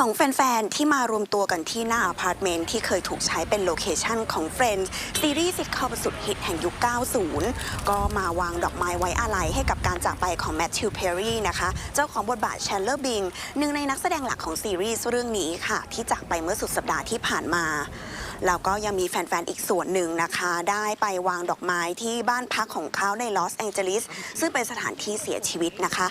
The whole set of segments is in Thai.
ของแฟน ๆ ที่มารวมตัวกันที่หน้าอพาร์ตเมนต์ที่เคยถูกใช้เป็นโลเคชันของ Friends ซีรีส์ซิทคอมสุดฮิตแห่งยุค 90 ก็มาวางดอกไม้ไว้อาลัยให้กับการจากไปของแมทธิวเพอร์รี่นะคะ เจ้าของบทบาทแชนเลอร์บิงหนึ่งในนักแสดงหลักของซีรีส์เรื่องนี้ค่ะ ที่จากไปเมื่อสุดสัปดาห์ที่ผ่านมาแล้วก็ยังมีแฟน ๆ อีกส่วนหนึ่งนะคะ ได้ไปวางดอกไม้ที่บ้านพักของเขาในลอสแองเจลิสซึ่งเป็นสถานที่เสียชีวิตนะคะ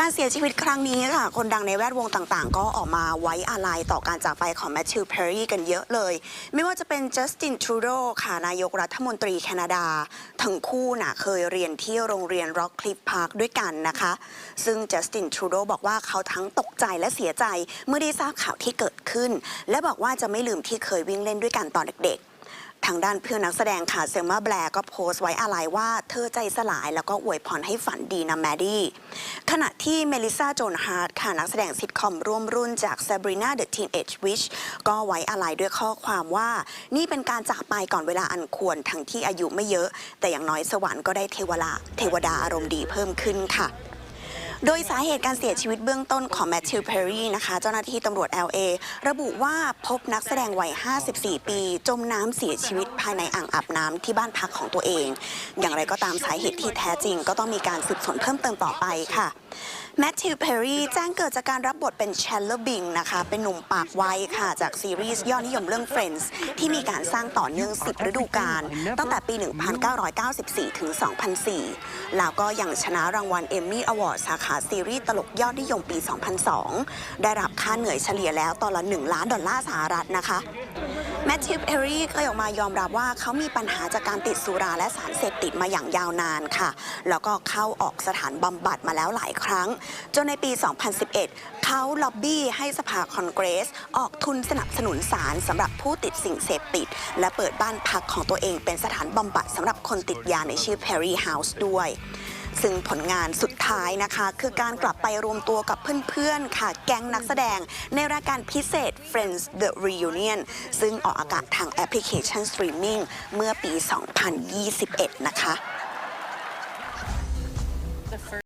การเสียชีวิตครั้งนี้ค่ะ คนดังในแวดวงต่างๆ ก็ออกมาไว้อาลัยต่อการจากไปของแมทธิวเพอร์รี่กันเยอะเลย ไม่ว่าจะเป็นจัสตินทรูโดค่ะนายกรัฐมนตรีแคนาดา ทั้งคู่น่ะเคยเรียนที่โรงเรียนร็อกคลิฟพาร์คด้วยกันนะคะ ซึ่งจัสตินทรูโดบอกว่าเขาทั้งตกใจและเสียใจเมื่อได้ทราบข่าวที่เกิดขึ้น และบอกว่าจะไม่ลืมที่เคยวิ่งเล่นด้วยกันตอนเด็กๆ ทางด้านเพื่อนนักแสดงค่ะเซลมาแบร์ก็โพสต์ไว้อาลัยว่าเธอใจสลายแล้วก็อวยพรให้ฝันดีนะแมดดี้ ขณะที่เมลิซาโจนฮาร์ดค่ะนักแสดงซิทคอมร่วมรุ่นจาก Sabrina the Teenage Witch ก็ไว้อาลัยด้วยข้อความว่า นี่เป็นการจากไปก่อนเวลาอันควรทั้งที่อายุไม่เยอะ แต่อย่างน้อยสวรรค์ก็ได้เทวดาเทวดาอารมณ์ดีเพิ่มขึ้นค่ะ โดยสาเหตุการเสียชีวิตเบื้องต้นของแมทธิวเพอร์รี่นะคะ เจ้าหน้าที่ตำรวจ LA ระบุว่าพบนักแสดงวัย 54 ปี จมน้ำเสียชีวิตภายในอ่างอาบน้ำที่บ้านพักของตัวเอง อย่างไรก็ตามสาเหตุที่แท้จริงก็ต้องมีการสืบสวนเพิ่มเติมต่อไปค่ะ แมทธิวเพอร์รี่แจ้งเกิดจากการรับบทเป็นแชนเลอร์บิงนะคะ เป็นหนุ่มปากไวค่ะ จากซีรีส์ยอดนิยมเรื่อง Friends ที่มีการสร้างต่อเนื่อง 10 ฤดูกาลตั้งแต่ปี 1994 ถึง 2004 แล้วก็ยังชนะรางวัลเอมมี่อวอร์ดสาขาซีรีส์ตลกยอดนิยมปี 2002 ได้รับค่าเหนื่อยเฉลี่ยแล้วตอนละ 1 ล้านดอลลาร์สหรัฐนะคะ แมทธิวเอร์รี่เคยออกมายอมรับว่าเขามีปัญหาจากการติดสุราและสารเสพติดมาอย่างยาวนานค่ะ แล้วก็เข้าออกสถานบำบัดมาแล้วหลายครั้ง จนในปี 2011 เขาล็อบบี้ให้สภาคอนเกรส ออกทุนสนับสนุนสารสำหรับผู้ติดสิ่งเสพติด และเปิดบ้านพักของตัวเองเป็นสถานบำบัดสำหรับคนติดยาในชื่อ Perry House ด้วย ซึ่งผลงานสุดท้ายนะคะ คือการกลับไปรวมตัวกับเพื่อนๆ ค่ะ แก๊งนักแสดง ในรายการพิเศษ Friends The Reunion ซึ่งออกอากาศทางแอปพลิเคชันสตรีมมิ่งเมื่อปี 2021 นะคะ